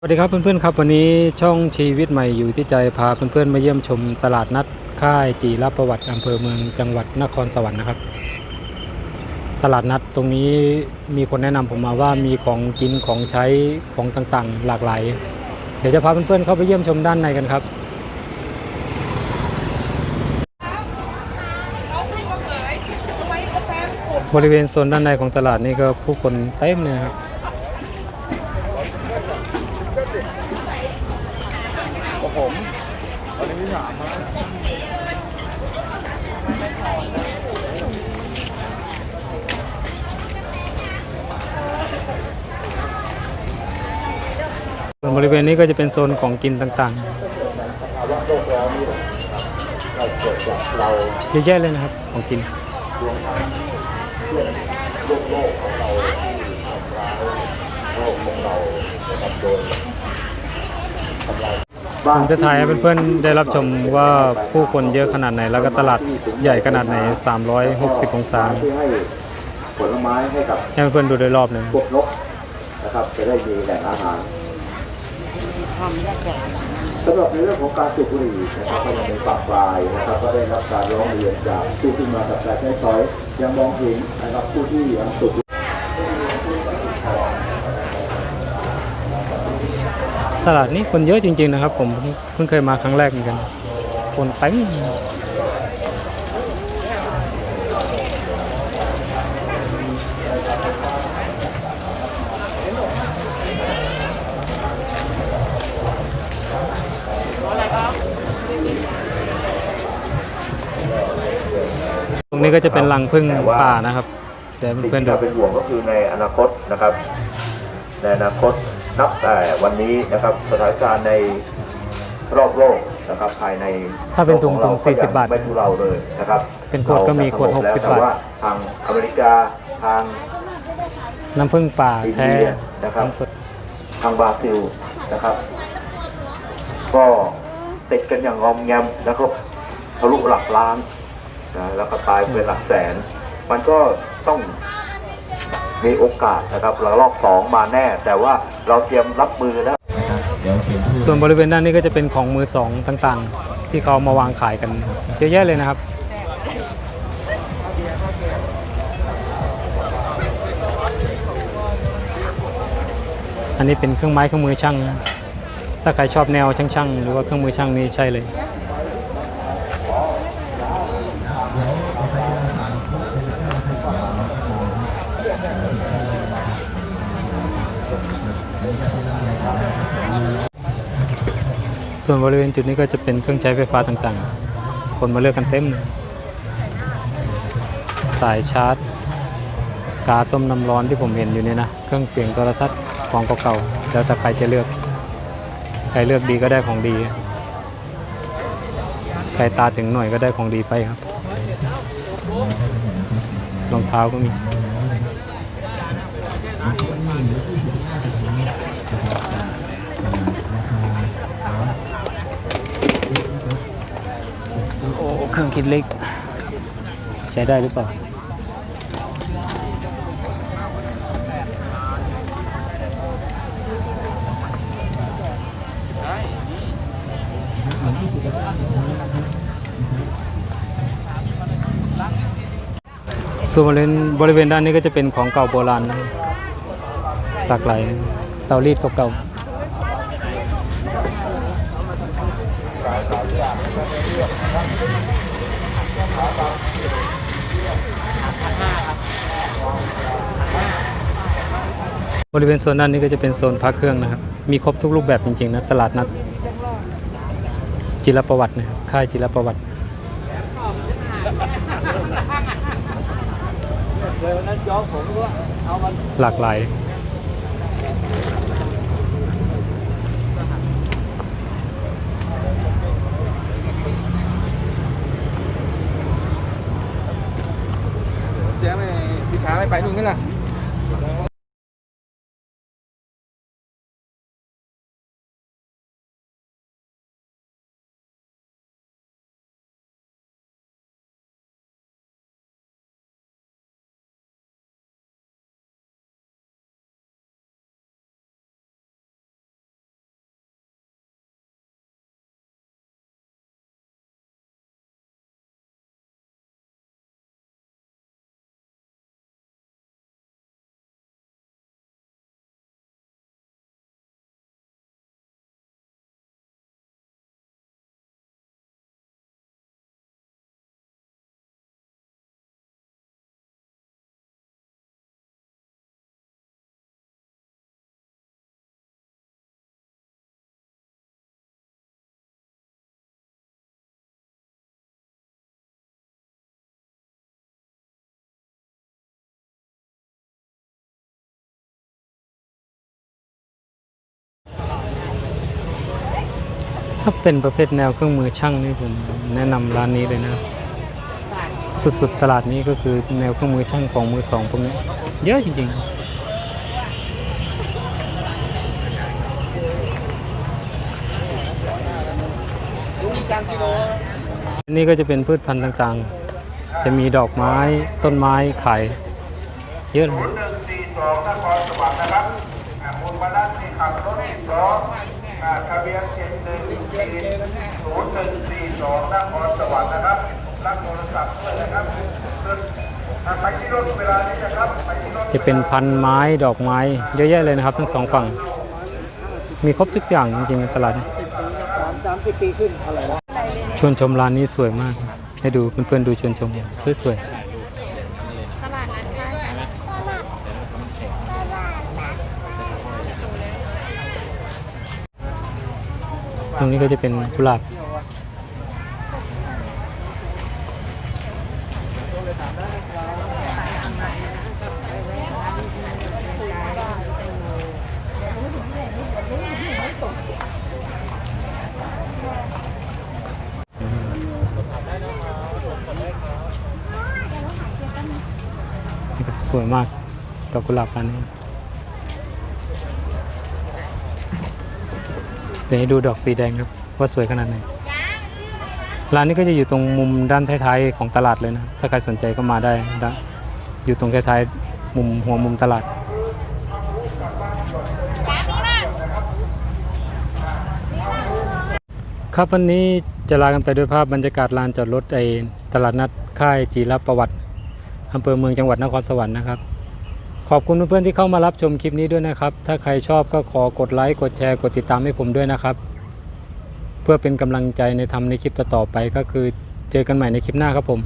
สวัสดีครับเพื่อนๆครับวันนี้ช่องชีวิตใหม่อยู่ที่ใจพาเพื่อนๆมาเยี่ยมชมตลาดนัดค่ายจีรประวัติอำเภอเมืองจังหวัดนครสวรรค์นะครับ ตลาดนัดตรงนี้มีคนแนะนำผมมาว่ามีของกินของใช้ของต่างๆ หลากหลาย เดี๋ยวจะพาเพื่อนๆเข้าไปเยี่ยมชมด้านในกันครับบริเวณโซนด้านในของตลาดนี่ก็ผู้คนเต็มเลยครับ ผมตอนนี้ที่สามครับส่วนบริเวณนี้ก็จะเป็นโซนของกินต่างภาวะโลกร้อนนี่เราเกิดจากเราๆเยอะแยะเลยนะครับ ของกินรวมทั้งเพื่อนโลกโลกของเราที่ทำร้ายโลกของเรานะครับโดยทำลาย ผมจะถ่ายให้เพื่อนๆได้รับชมว่าผู้คนเยอะขนาดไหน แล้วก็ตลาดใหญ่ขนาดไหน 360 องศาที่ให้ผลไม้ให้กับให้เพื่อนๆดูโดยรอบเลยพวกนกนะครับจะได้มีแหล่งอาหารสำหรับในเรื่องของการสูบบุหรี่นะครับก็ยังเป็นปากปลายนะครับ ก็ได้รับการร้องเรียนจากผู้ที่มากับการใช้สอยยังมองเห็นนะครับผู้ที่ยังสูบ ตลาดนี้คนเยอะจริง ๆนะครับ ผมเพิ่งเคยมาครั้งแรกเหมือนกัน คนเต็มตรงนี้ก็จะเป็นรังพึ่งป่านะครับ เดี๋ยวสิ่งเพื่อนที่ๆดูเราเป็นห่วงก็คือในอนาคตนะครับ ในอนาคต นับแต่วันนี้นะครับสถานการณ์ในรอบโลกนะครับภายในถ้าเป็นถุงโลกถุของ40เราบาท ไม่ทุเราเลยนะครับเป็นขวดก็มีขวดเรจะ60สงแล้วบาทแต่ว่าทางอเมริกาทางน้ำพึ่งป่าแท้อินเดียนะครับน้ำสดทางบราซิลนะครับ ก็ติดกันอย่างงอมแงมแล้วก็ทะลุหลักล้านนะแล้วก็ตายเป็นหลักแสน มันก็ต้อง มีโอกาสนะครับระลอกสองมาแน่ แต่ว่าเราเตรียมรับมือแล้วส่วนบริเวณด้านนี้ก็จะเป็นของมือสองต่างๆ ที่เขามาวางขายกันเยอะแยะเลยนะครับอันนี้เป็นเครื่องไม้เครื่องมือช่าง ถ้าใครชอบแนวช่างๆ หรือว่าเครื่องมือช่างนี่ใช่เลย ส่วนบริเวณจุดนี้ก็จะเป็นเครื่องใช้ไฟฟ้าต่างๆ คนมาเลือกกันเต็มเลยสายชาร์จ กาต้มน้ำร้อนที่ผมเห็นอยู่เนี่ยนะ เครื่องเสียงโทรทัศน์ของเก่าๆแล้วแต่ใครจะเลือก ใครเลือกดีก็ได้ของดี ใครตาถึงหน่อยก็ได้ของดีไปครับรองเท้าก็มี โอ้ิดเล็ก ใช้ได้หรือเปล่าส่วนบริเวณบริเวณด้านนี้ก็จะเป็นของเก่าโบราณนะหลากหลายเตารีดเก่าๆ บริเวณโซนด้นนี้ก็จะเป็นโซนพักเครื่องนะครับ มีครบทุกรูปแบบจริงๆนะตลาดนัดจิรประวัตินะครับค่ายจิรประวัติหลากหลาย เจ๊ ไม่พี่ช้าไถ้าเป็นประเภทแนวเครื่องมือช่างนี่ผมแนะนำร้านนี้เลยนะ สุดๆตลาดนี้ก็คือแนวเครื่องมือช่างของมือสองพวกนี้เยอะจริงๆนี่ก็จะเป็นพืชพันธุ์ต่างๆ จะมีดอกไม้ต้นไม้ขายเยอะเลย หนึ่งสี่สองนครสวรรค์นะครับอ่ามูลมนัสที่ขับรถสิบล้ออ่าทะเบียนเจ็ดหนึ่งสี่ศูนย์หนึ่งสี่สองนครสวรรค์นะครับ รับโทรศัพท์ด้วยนะครับขึ้นอ่าไปที่รถเวลานี้นะครับไปที่รถจะเป็นพันไม้ดอกไม้เยอะแยะเลยนะครับ ทั้งสองฝั่ง มีครบทุกอย่างจริงๆในตลาดนี้ชวนชมร้านนี้สวยมาก ให้ดูเพื่อนๆดูชวนชมสวยๆ ตรงนี้ก็จะเป็นกุหลาบสวยมากดอกกุหลาบร้านนี้ เดี๋ยวให้ดูดอกสีแดงครับว่าสวยขนาดไหนร้านนี้ก็จะอยู่ตรงมุมด้านท้ายๆของตลาดเลยนะ ถ้าใครสนใจก็มาได้นะอยู่ตรงท้ายๆมุมหัวมุมตลาดครับวันนี้จะลากันไปด้วยภาพบรรยากาศลานจอดรถไอตลาดนัดค่ายจีรประวัติอำเภอเมืองจังหวัดนครสวรรค์นะครับ ขอบคุณเพื่อนๆที่เข้ามารับชมคลิปนี้ด้วยนะครับ ถ้าใครชอบก็ขอกดไลค์ กดแชร์ กดติดตามให้ผมด้วยนะครับ เพื่อเป็นกำลังใจในทำในคลิปต่อๆไปก็คือเจอกันใหม่ในคลิปหน้าครับผม